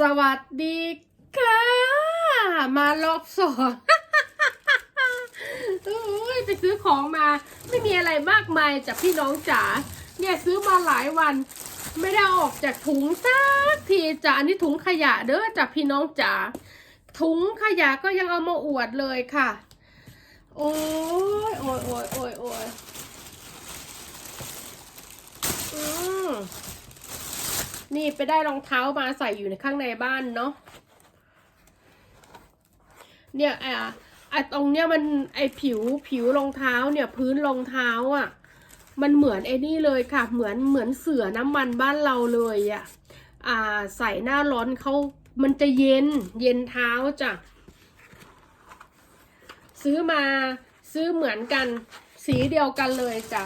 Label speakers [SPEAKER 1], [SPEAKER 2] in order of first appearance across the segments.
[SPEAKER 1] สวัสดีค่ะ มารอบสองโอ้ยไปซื้อของมา ไม่มีอะไรมากมายจากพี่น้องจ๋าเนี่ยซื้อมาหลายวัน ไม่ได้อออกจากถุงสักทีจ้ะอันนี้ถุงขยะเด้อจากพี่น้องจ๋าถุงขยะก็ยังเอามาอวดเลยค่ะ โอ้ยโอ้ยโอ้ยโอ้ยโอ้ยอืม นี่ไปได้รองเท้ามาใส่อยู่ในข้างในบ้านเนาะ เนี่ยไอ้อะไอ้ตรงเนี้ยมันไอ้ผิวผิวรองเท้าเนี่ยพื้นรองเท้าอะ่ะ มันเหมือนไอ้นี่เลยค่ะ เหมือนเหมือนเสือน้ำมันบ้านเราเลยอะ่ะ อ่าใส่หน้าร้อนเขามันจะเย็นเย็นเท้าจ้ะ ซื้อมาซื้อเหมือนกันสีเดียวกันเลยจ้ะ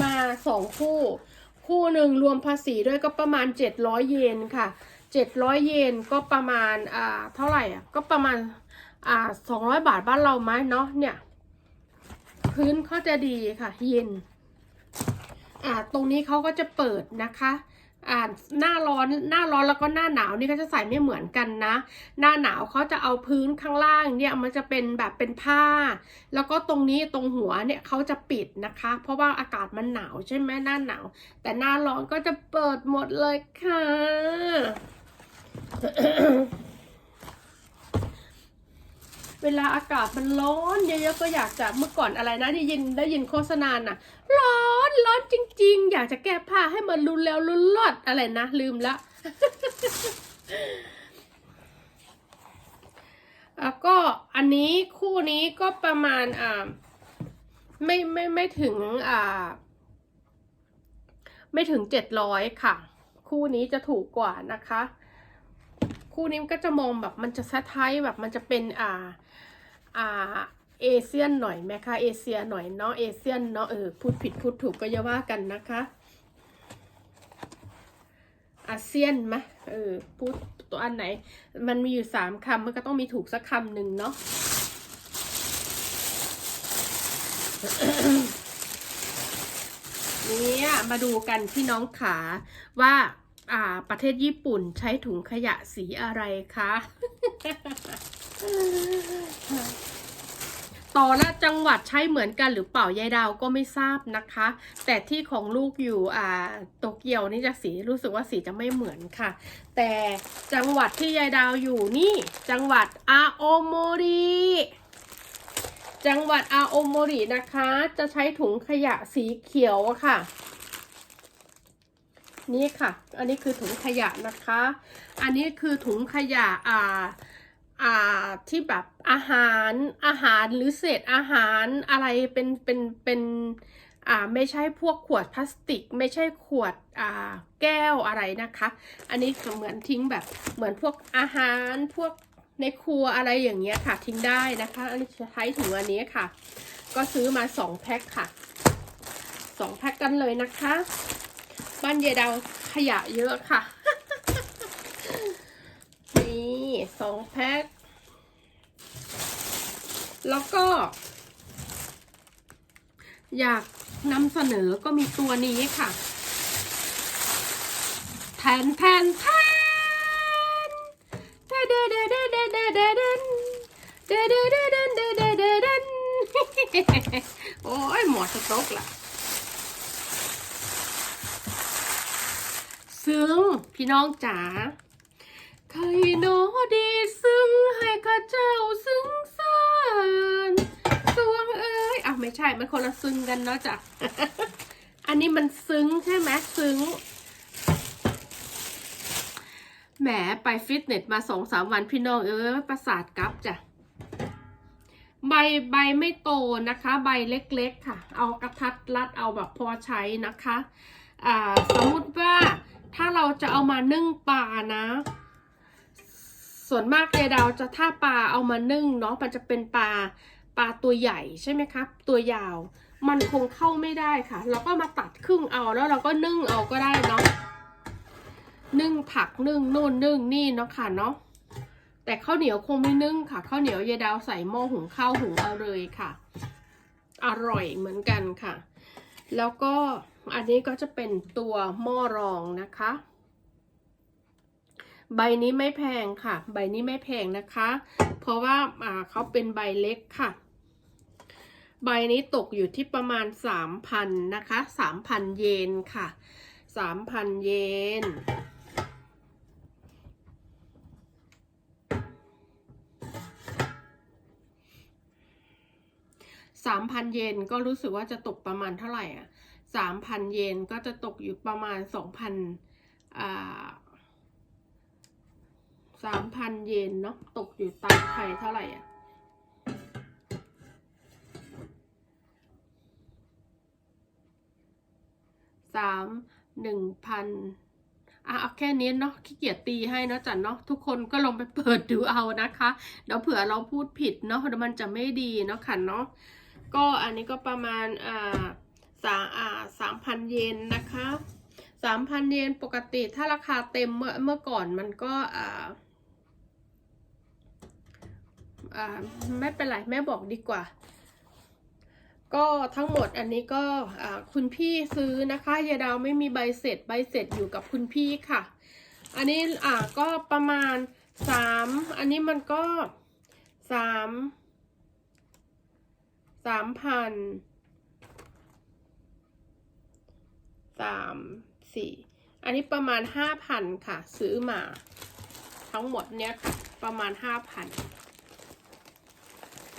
[SPEAKER 1] มาสองคู่ คู่หนึ่งรวมภาษีด้วยก็ประมาณเจ็ดร้อยเยนค่ะเจ็ดร้อยเยนก็ประมาณอ่าเท่าไหร่อะก็ประมาณอ่าสองร้อยบาทบ้านเราไหมเนาะเนี่ยพื้นเขาจะดีค่ะ เย็นอ่าตรงนี้เขาก็จะเปิดนะคะ อ่าหน้าร้อนหน้าร้อนแล้วก็หน้าหนาวนี่ก็จะใส่ไม่เหมือนกันนะ หน้าหนาวเขาจะเอาพื้นข้างล่างเนี่ยมันจะเป็นแบบเป็นผ้า แล้วก็ตรงนี้ตรงหัวเนี่ยเขาจะปิดนะคะ เพราะว่าอากาศมันหนาวใช่ไหมหน้าหนาว แต่หน้าร้อนก็จะเปิดหมดเลยค่ะ เวลาอากาศมันร้อนเยอะๆก็อยากจะเมื่อก่อนอะไรนะที่ยินได้ยินโฆษณาน่ะ ร้อนร้อนจริง ๆ อยากจะแก้ผ้าให้มันรุนแล้วรุนรอดอะไรนะลืมละแล้วก็อันนี้คู่นี้ก็ประมาณอ่าไม่ไม่ไม่ถึงอ่า ไม่ถึงเจ็ดร้อยค่ะ คู่นี้จะถูกกว่านะคะ คู่นี้มันก็จะมองแบบมันจะสะท้ายแบบมันจะเป็นอ่าอ่าเอเชียนหน่อยไหมคะเอเชียหน่อยเนาะเอเชียนเนาะเออพูดผิดพูดถูกก็อย่าว่ากันนะคะอาเซียนไหมเออพูดตัวอันไหน มันมีอยู่สามคำมันก็ต้องมีถูกสักคำหนึ่งเนาะเนี่ยมาดูกันพี่น้องขาว่า อ่า ประเทศญี่ปุ่นใช้ถุงขยะสีอะไรคะ ต่อละจังหวัดใช้เหมือนกันหรือเปล่ายายดาวก็ไม่ทราบนะคะ แต่ที่ของลูกอยู่อ่าโตเกียวนี่จะสีรู้สึกว่าสีจะไม่เหมือนค่ะ แต่จังหวัดที่ยายดาวอยู่นี่ จังหวัดอาโอโมริจังหวัดอาโอโมรินะคะ จะใช้ถุงขยะสีเขียวค่ะ นี่ค่ะ อันนี้คือถุงขยะนะคะ อันนี้คือถุงขยะอ่าอ่าที่แบบอาหารอาหารหรือเศษอาหารอะไรเป็นเป็นเป็นอ่าไม่ใช่พวกขวดพลาสติก ไม่ใช่ขวดอ่าแก้วอะไรนะคะ อันนี้เหมือนทิ้งแบบเหมือนพวกอาหารพวกในครัวอะไรอย่างเงี้ยค่ะ ทิ้งได้นะคะ อันนี้ใช้ถุงอันนี้ค่ะ ก็ซื้อมาสองแพ็คค่ะสองแพ็คกันเลยนะคะ บ้านเยดาวขยะเยอะค่ะ นี่สองแพ็ค แล้วก็ อยากนำเสนอก็มีตัวนี้ค่ะ แทนแทนแทนเดเดเดเดเดเดเดเดเดเดเดเดเดเดเดเดนโอ้ยหมดสต๊อกละ ซึ้งพี่น้องจ๋าใครโนดีซึ้งให้ข้าเจ้าซึ้งสานสวงเอ้ยอะไม่ใช่มันคนละซึ้งกันเนาะจ้ะอันนี้มันซึ้งใช่ไหมซึ้งแหมไปฟิตเนสมาสองสามวันพี่น้องเอ้ยประสาทกลับจ้ะใบใบไม่โตนะคะ ใบเล็กๆค่ะ เอากระทัดรัดเอาแบบพอใช้นะคะอ่าสมมุติว่า ถ้าเราจะเอามานึ่งปลานะ ส่วนมากยายดาวจะถ้าปลาเอามานึ่งเนาะมันจะเป็นปลาปลาตัวใหญ่ใช่ไหมครับ ตัวยาว มันคงเข้าไม่ได้ค่ะ เราก็มาตัดครึ่งเอาแล้วเราก็นึ่งเอาก็ได้เนาะนึ่งผักนึ่งนู่นนึ่งนี่เนาะค่ะเนาะแต่ข้าวเหนียวคงไม่นึ่งค่ะข้าวเหนียวยายดาวใส่หม้อหุงข้าวหุงเอาเลยค่ะ อร่อยเหมือนกันค่ะ แล้วก็ อันนี้ก็จะเป็นตัวหม้อรองนะคะ ใบนี้ไม่แพงค่ะ ใบนี้ไม่แพงนะคะ เพราะว่าอ่าเขาเป็นใบเล็กค่ะ ใบนี้ตกอยู่ที่ประมาณสามพันนะคะสามพันเยนค่ะสามพันเยนสามพันเยนก็รู้สึกว่าจะตกประมาณเท่าไหร่อะ สามพันเยนก็จะตกอยู่ประมาณสองพันอ่าสามพันเยนเนาะตกอยู่ตามไทยเท่าไหร่อะสามหนึ่งพันอะเอาแค่นี้เนาะขี้เกียจตีให้เนาะจันเนาะทุกคนก็ลองไปเปิดดูเอานะคะเดี๋ยวเผื่อเราพูดผิดเนาะเดี๋ยวมันจะไม่ดีเนาะค่ะเนาะก็อันนี้ก็ประมาณอ่า สามอ่าสามพันเยนนะคะสามพันเยนปกติถ้าราคาเต็มเมื่อเมื่อก่อนมันก็อ่าอ่าไม่เป็นไรแม่บอกดีกว่า ก็ทั้งหมดอันนี้ก็อ่าคุณพี่ซื้อนะคะยายดาวไม่มีใบเสร็จใบเสร็จอยู่กับคุณพี่ค่ะ อันนี้อ่าก็ประมาณสามอันนี้มันก็สามสามพัน สามสี่อันนี้ประมาณห้าพันค่ะ ซื้อมา ทั้งหมดเนี้ยค่ะประมาณห้าพัน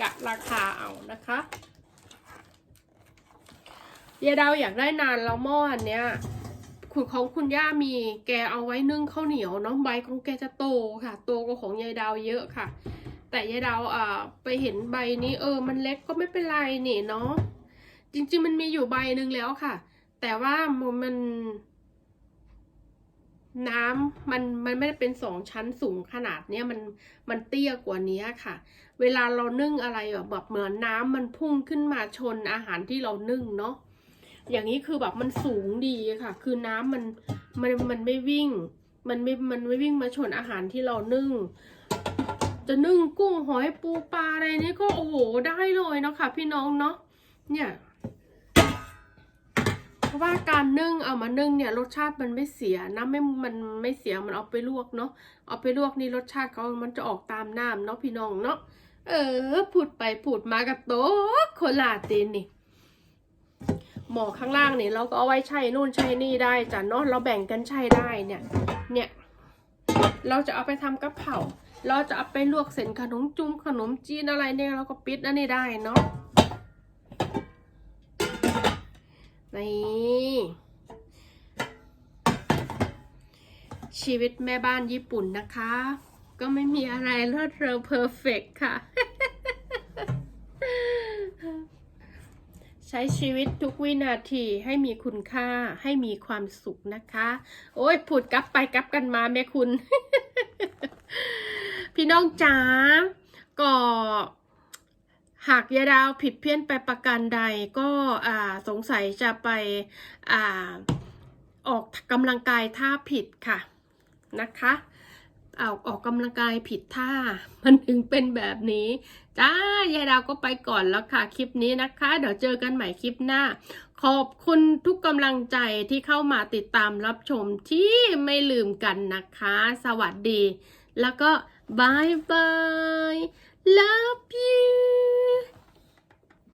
[SPEAKER 1] กะราคาเอานะคะยายดาวอยากได้นานแล้วหม้ออันเนี้ยคุณของคุณย่ามีแกเอาไว้นึ่งข้าวเหนียวเนาะใบของแกจะโตค่ะ โตกว่าของยายดาวเยอะค่ะ แต่ยายดาวอ่าไปเห็นใบนี้เออ มันเล็กก็ไม่เป็นไรนี่เนาะจริงๆมันมีอยู่ใบหนึ่งแล้วค่ะ แต่ว่ามันน้ำมันมันไม่ได้เป็นสองชั้นสูงขนาดเนี้ยมันมันเตี้ยกว่านี้ค่ะ เวลาเรานึ่งอะไรแบบเหมือนน้ำมันพุ่งขึ้นมาชนอาหารที่เรานึ่งเนาะอย่างนี้คือแบบมันสูงดีค่ะ คือน้ำมันมันมันไม่วิ่ง มันไม่มันไม่วิ่งมาชนอาหารที่เรานึ่ง จะนึ่งกุ้งหอยปูปลาอะไรนี่ก็โอ้โหได้เลยเนาะค่ะ พี่น้องเนาะเนี่ย ราะว่าการนึ่งเอามานึ่งเนี่ยรสชาติมันไม่เสียนะไม่มันไม่เสียมันเอาไปลวกเนาะเอาไปลวกนี่รสชาติเขามันจะออกตามน้ำเนาะพี่น้องเนาะเออพูดไปพูดมากับโต๊ะโคลาตีนนี่หมอข้างล่างเนี่ยเราก็เอาไว้ใช้นู่นใช้นี่ได้จ้ะเนาะเราแบ่งกันใช้ได้เนี่ย เนี่ย เราจะเอาไปทำกับเผาเราจะเอาไปลวกเส้นขนมจุ้มขนมจีนอะไรเนี่ยเราก็ปิดอันนี้ได้เนาะนี่ ชีวิตแม่บ้านญี่ปุ่นนะคะ ก็ไม่มีอะไรเลิศเลอเพอร์เฟกค่ะ ใช้ชีวิตทุกวินาทีให้มีคุณค่าให้มีความสุขนะคะ โอ้ยพูดกลับไปกลับกันมาแม่คุณ พี่น้องจ๋าก็หากยาดาวผิดเพี้ยนไปประการใดก็สงสัยจะไปอออกกำลังกายท่าผิดค่ะ นะคะเอาออกกำลังกายผิดท่า มันถึงเป็นแบบนี้ จ้ายายดาวก็ไปก่อนแล้วค่ะ คลิปนี้นะคะ เดี๋ยวเจอกันใหม่คลิปหน้า ขอบคุณทุกกำลังใจที่เข้ามาติดตามรับชมที่ไม่ลืมกันนะคะ สวัสดี แล้วก็บายบาย love you